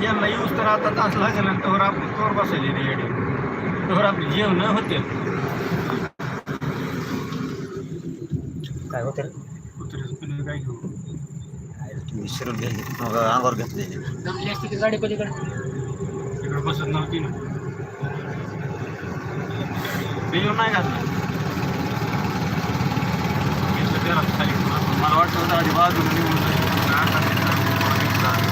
त्यांना येऊस तर आता तास लागेल आणि तोवर आपण तोवर बसायचे ते येडे. तोवर आपली जेवण होते. काय होतं काय घेऊ? विसरून गेली मग अंगावर घेतले. जमली असती की गाडी पलीकडे? तिकडे बसत नव्हती ना. बिजून नाही घातलं. घेतलं त्याला खाली मला वाटतं होतं आधी बाजूला निघून जाईल पण आता ते थोडं घेतलं.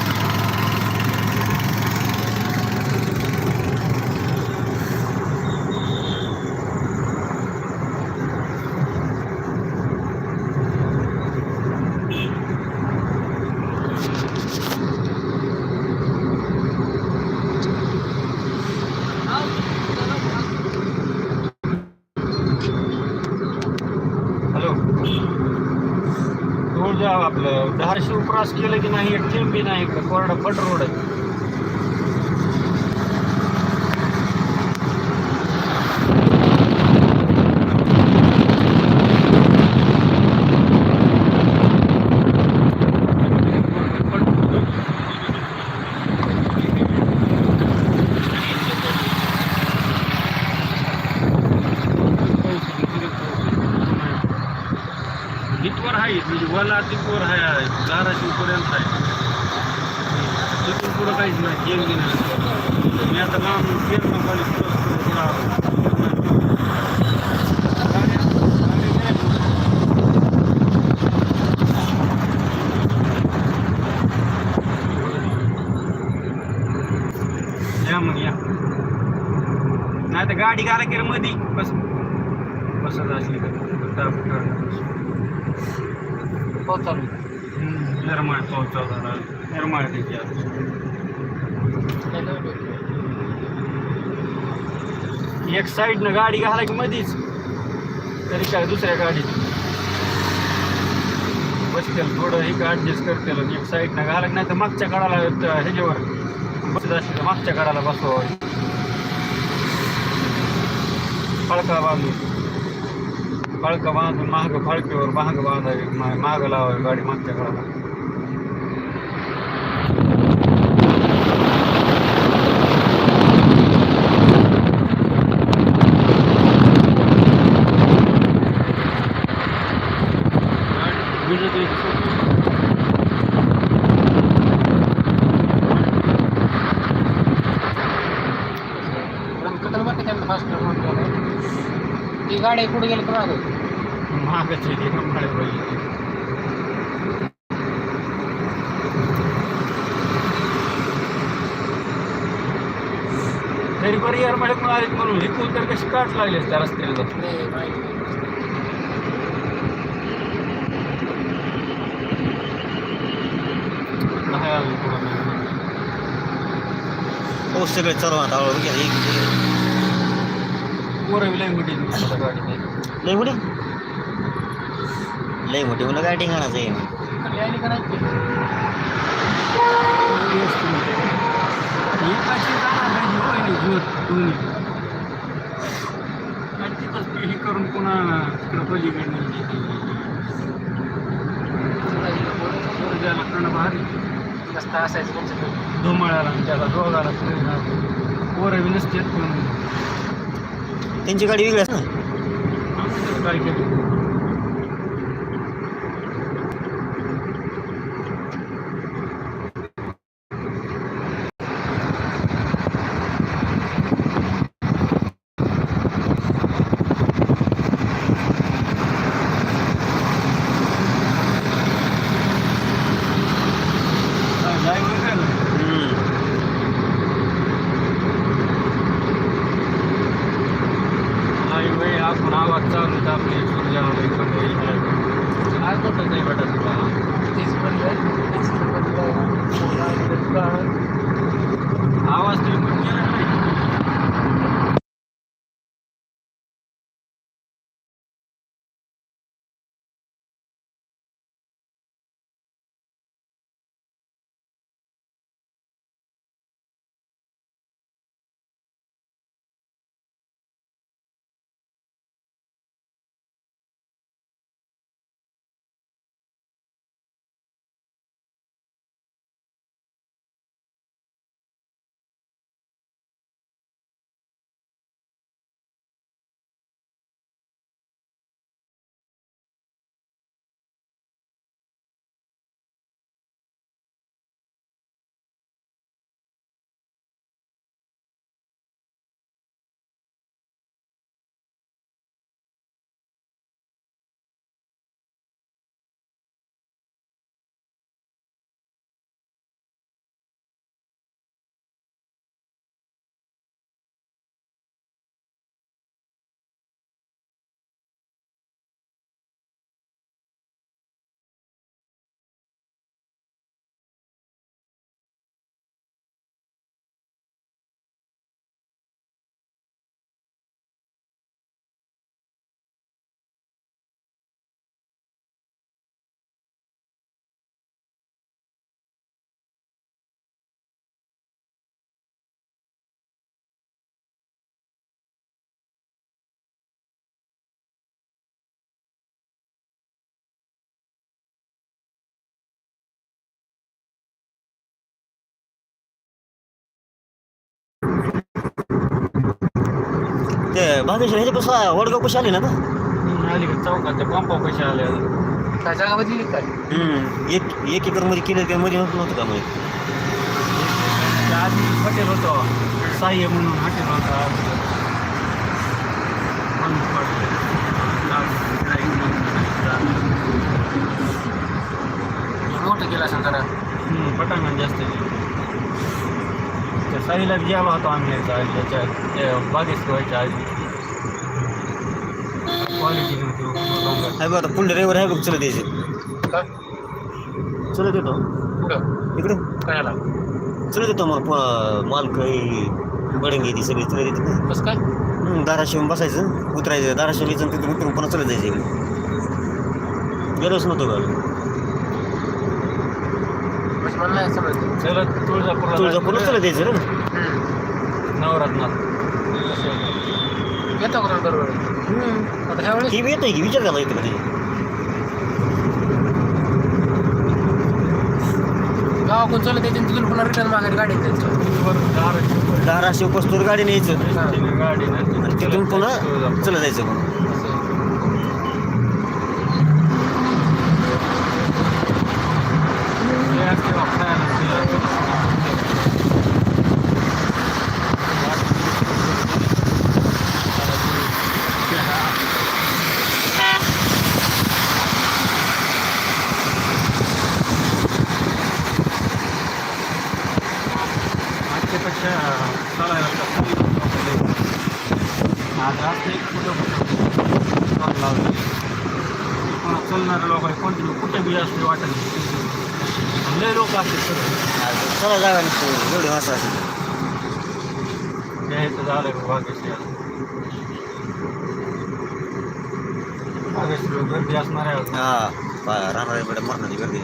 हॅलो रोड जा आपलं धारशिव क्रॉस केलं की नाही एक थेंब बी नाही कोरडं कोरडा फट रोड आहे. आहे आहे धाराशिवपर्यंत आहे. तिथून पुढं काहीच नाही गेम गेले मी आता लांब गेम कंपनी पुढं गाडी या मग या. नाही तर गाडी घाला की मधी. बस. बसत असली का पाऊस चालू. निर्माळ पाऊस चालू झाला. निर्माळ? एक साईडनं गाडी घाला की मधीच. तरी काय दुसऱ्या गाडीत. बसतील थोडं एक ॲडजस्ट करतील एक साईडनं घाला नाही तर मागच्या काळाला ह्याच्यावर. बसत असली तर मागच्या काळाला बसवावं. फळका बांधून. फळका बांधून महाग फळकीवर महाग बांधावी मा- मागं लावावी गाडी मागच्या काळाला पण कदल बरं का त्यांना फास्ट ती गाडी कुठे गेली का मागं महागच आहे ते पाहिजे तरी बरं यार पण आलीत म्हणून इथून तर कशी काट लागली त्या रस्त्याला नाही, माहिती नाही. नाही आली नाही. हो सगळे चालू आता हळूहळू घ्या एक- पोरं त्या गाडीत लय मोठी? मुलं गाडी घाणाचं आहे? हे करून पुन्हा रस्ता असायचं आणि त्याला दोघाला पोरं बी नसतात पण त्यांची गाडी वेगळी असते भागेश्वर ह्याच्या कसं वडगाव कशी आली ना आली का? चौकात त्या पंपा पैसे आले काय हम्म. एक एक एकरमध्ये केलं काय मध्ये नव्हतं नव्हतं का मध्ये? त्या आधी हॉटेल होतं. साई म्हणून हॉटेल होतं बंद पडलं. लाल- मोठं केलं असं जरा. हम्म, पटांगण जास्त आहे. त्या साईला बी गेलो होतो आम्ही याच्या व्हायच्या आधी. क्वालिटी नव्हती. आहे बघ आता पुढे ड्रायव्हर आहे बघ चलत यायचे. का चलत येतो. कुठं? इकडे. काय आला चलत येतो मग प- मालक ही बडंगी ती सगळी चलत येते ना. कसं काय? हम्म, धाराशिवून बसायचं उतरायचं धाराशिवून यायचं तिथून उतरून पुन्हा चलत जायचं इकडे. गेलोच नव्हतं का म्हणजे मला नाही समजलं. चलत तुळजापूरला तुळजापूरला चलत यायचं रे हम्म. नवरात्रात. येतो का बरोबर आता ह्या वेळेस? ही बी येतोय की विचार झाला इथं कधी गावाकडून चालत येते तिथून पुन्हा रिटर्न माघारी गाडी जायचं. धाराशिव पस्तूर गाडी न्यायचं गाडी आणि तिथून पुन्हा चलत जायचं मग आजच्यापेक्षा चालायला आज रात्री कुठं कुठं लावले कोणा चालणारे लोक आहे कंटिन्यू कुठे बी असते वाटत लय लोक असते सर चला जागा नसतो एवढे माणसं असते यायचं झालं भाग्यश्री भाग्यश्री गर्दी असणार आहे हा पा- राहणार कडे मरणाची गर्दी.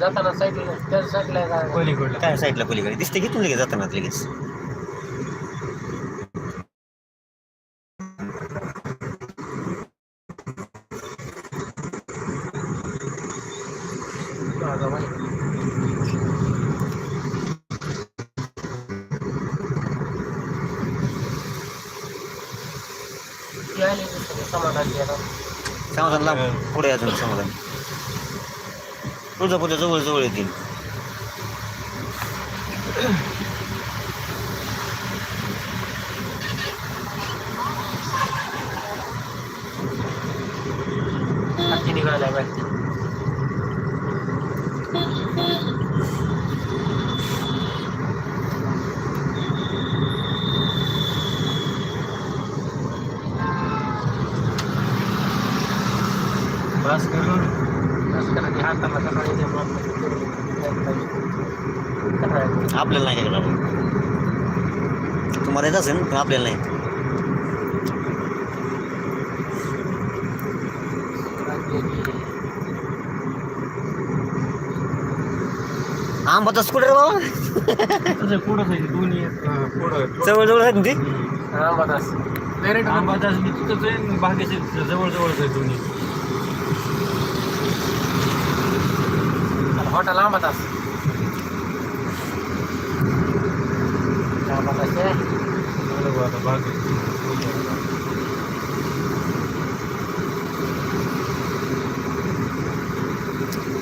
जाताना साईडला त्या साईडला. पलीकडला. काय साईडला पलीकडे. दिसते घेतून लगेच जाताना लगेच? ती आली की सगळं समाधान केलं. समाधान लांब पुढे अजून समाधान तुळजापूरच्या जवळ जवळ येतील हाती निघायला पाहिजे बस करून असं करा की हाताला सकाळी ते मग सकाळी. आपल्याला नाही काय करावं. तुम्हाला येत असेल पण आपल्याला नाही. आंबाचा स्कूटर बाबा आहे जवळ जवळ आहेत. ना ते? हा बस पेरेंट अंबादास मी तिथंच आहे भाग्यश्री जवळ जवळच आहे दोन्ही. हॉटेल लांबत अस लांबत असते झालं बा आता भाग्यश्री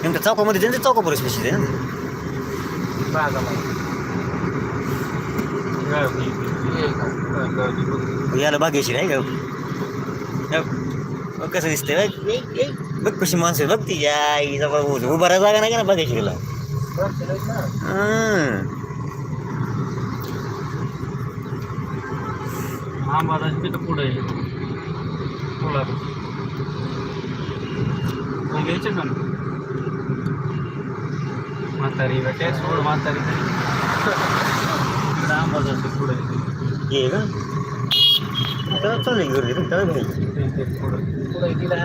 नेमक्या चौकामध्ये त्यांच्या चौकापर्यंत स्पेशल आहे ना बागा बाई. काय होईल? हे का? काय काळजी करू. याला भाग्यशीर आहे का बघ. बघ कसं दिसतंय बघ बघ कशी माणसं आहे, बघ ती या आईचा बाबा उभं- उभा राहा जागा नाही का ना भाग्यशीरला वरचे लोक ना. हं. अंबादास तिथं पुढं आहे पुढं मग घ्यायचं का ना? म्हातारी बेटे सोड म्हातारी तरी इकडं अंबादास आहे पुढं आहे. ये का त्याला चालेल गर्दी रे, त्याला घ्यायचं ते- ते पुढं पुढे गेला